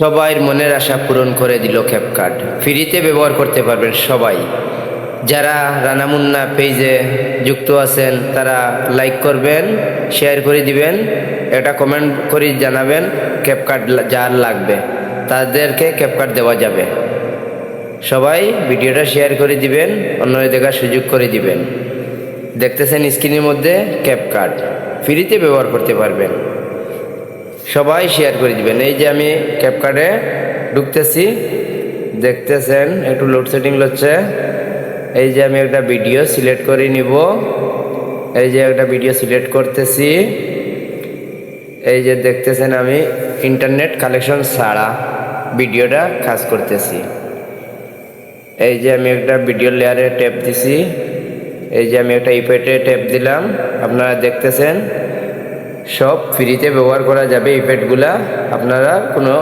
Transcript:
সবাইয়ের মনের আশা পূরণ করে দিল ক্যাপকার্ড ফ্রিতে ব্যবহার করতে পারবেন সবাই। যারা রানামুন্না পেজে যুক্ত আছেন, তারা লাইক করবেন শেয়ার করে দিবেন, একটা কমেন্ট করে জানাবেন ক্যাপকার্ড যার লাগবে। তাদেরকে ক্যাপকার্ড দেওয়া যাবে। সবাই ভিডিওটা শেয়ার করে দিবেন, অন্যদের দেখার সুযোগ করে দিবেন। দেখতেছেন স্ক্রিনের মধ্যে ক্যাপকার্ড ফ্রিতে ব্যবহার করতে পারবেন। সবাই শেয়ার করে দিবেন। এই যে আমি ক্যাপকার্ডে ঢুকতেছি, দেখতেছেন, একটু লোডশেডিং হচ্ছে। এই যে আমি একটা ভিডিও সিলেক্ট করে নিব। এই যে একটা ভিডিও সিলেক্ট করতেছি। এই যে দেখতেছেন আমি ইন্টারনেট কালেকশন ছাড়া ভিডিওটা কাজ করতেছি। এই যে আমি একটা ভিডিও লেয়ারে ট্যাপ দিছি। এই যে আমি একটা ইফেক্টে ট্যাপ দিলাম। আপনারা দেখতেছেন সব ফ্রিতে ব্যবহার করা যাবে ইফেক্টগুলা আপনারা কোনো